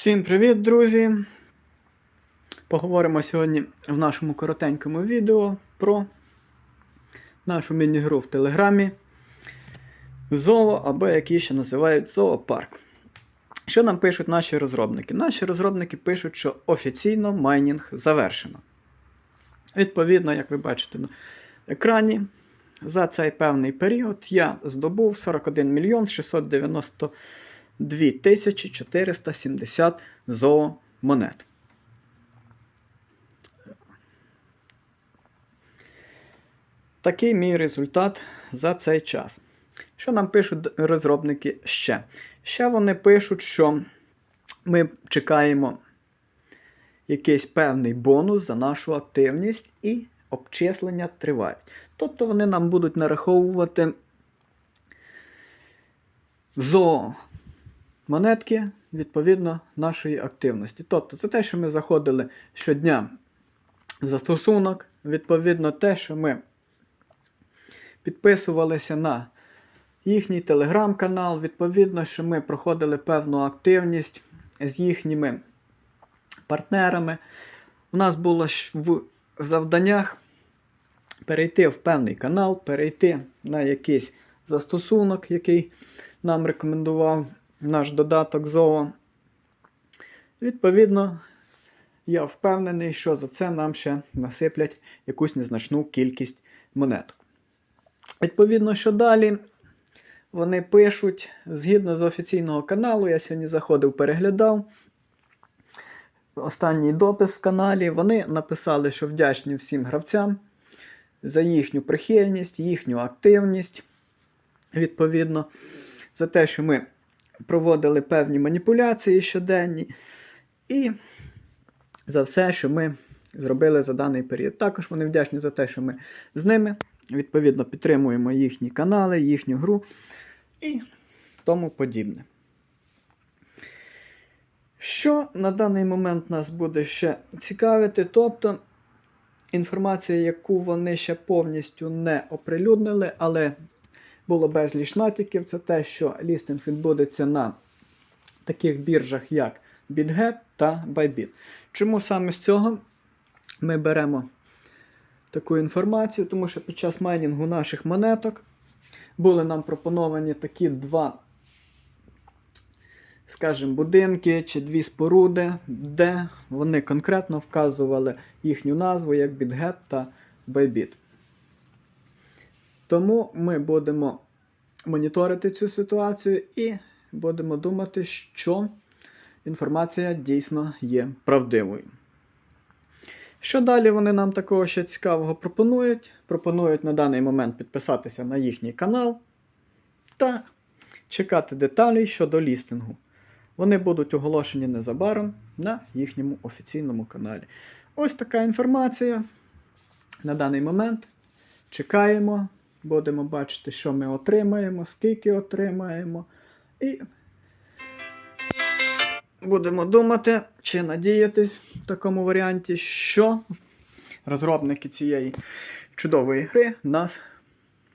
Всім привіт, друзі! Поговоримо сьогодні в нашому коротенькому відео про нашу міні-гру в Телеграмі Зоо, або як її ще називають Зоопарк. Що нам пишуть наші розробники? Наші розробники пишуть, що офіційно майнінг завершено. Відповідно, як ви бачите на екрані, за цей певний період я здобув 41 мільйон 690. 2470 зоо монет. Такий мій результат за цей час. Що нам пишуть розробники ще? Ще вони пишуть, що ми чекаємо якийсь певний бонус за нашу активність і обчислення тривають. Тобто вони нам будуть нараховувати зо монетки відповідно нашої активності. Тобто це те, що ми заходили щодня в застосунок, відповідно те, що ми підписувалися на їхній телеграм-канал, відповідно, що ми проходили певну активність з їхніми партнерами. У нас було в завданнях перейти в певний канал, перейти на якийсь застосунок, який нам рекомендував наш додаток ЗОО. Відповідно, я впевнений, що за це нам ще насиплять якусь незначну кількість монеток. Відповідно, що далі вони пишуть згідно з офіційного каналу, я сьогодні заходив, переглядав. Останній допис в каналі. Вони написали, що вдячні всім гравцям за їхню прихильність, їхню активність, відповідно, за те, що ми проводили певні маніпуляції щоденні, і за все, що ми зробили за даний період. Також вони вдячні за те, що ми з ними, відповідно, підтримуємо їхні канали, їхню гру і тому подібне. Що на даний момент нас буде ще цікавити, тобто інформація, яку вони ще повністю не оприлюднили, але було безліч натяків, це те, що лістинг відбудеться на таких біржах, як BitGet та Bybit. Чому саме з цього ми беремо таку інформацію? Тому що під час майнінгу наших монеток були нам пропоновані такі два скажімо, будинки чи дві споруди, де вони конкретно вказували їхню назву як BitGet та Bybit. Тому ми будемо моніторити цю ситуацію і будемо думати, що інформація дійсно є правдивою. Що далі вони нам такого ще цікавого пропонують? Пропонують на даний момент підписатися на їхній канал та чекати деталі щодо лістингу. Вони будуть оголошені незабаром на їхньому офіційному каналі. Ось така інформація. На даний момент чекаємо, будемо бачити, що ми отримаємо, скільки отримаємо. І будемо думати, чи надіятись в такому варіанті, що розробники цієї чудової гри нас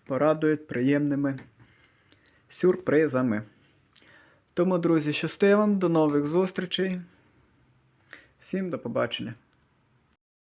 порадують приємними сюрпризами. Тому, друзі, щасти вам, до нових зустрічей. Всім до побачення.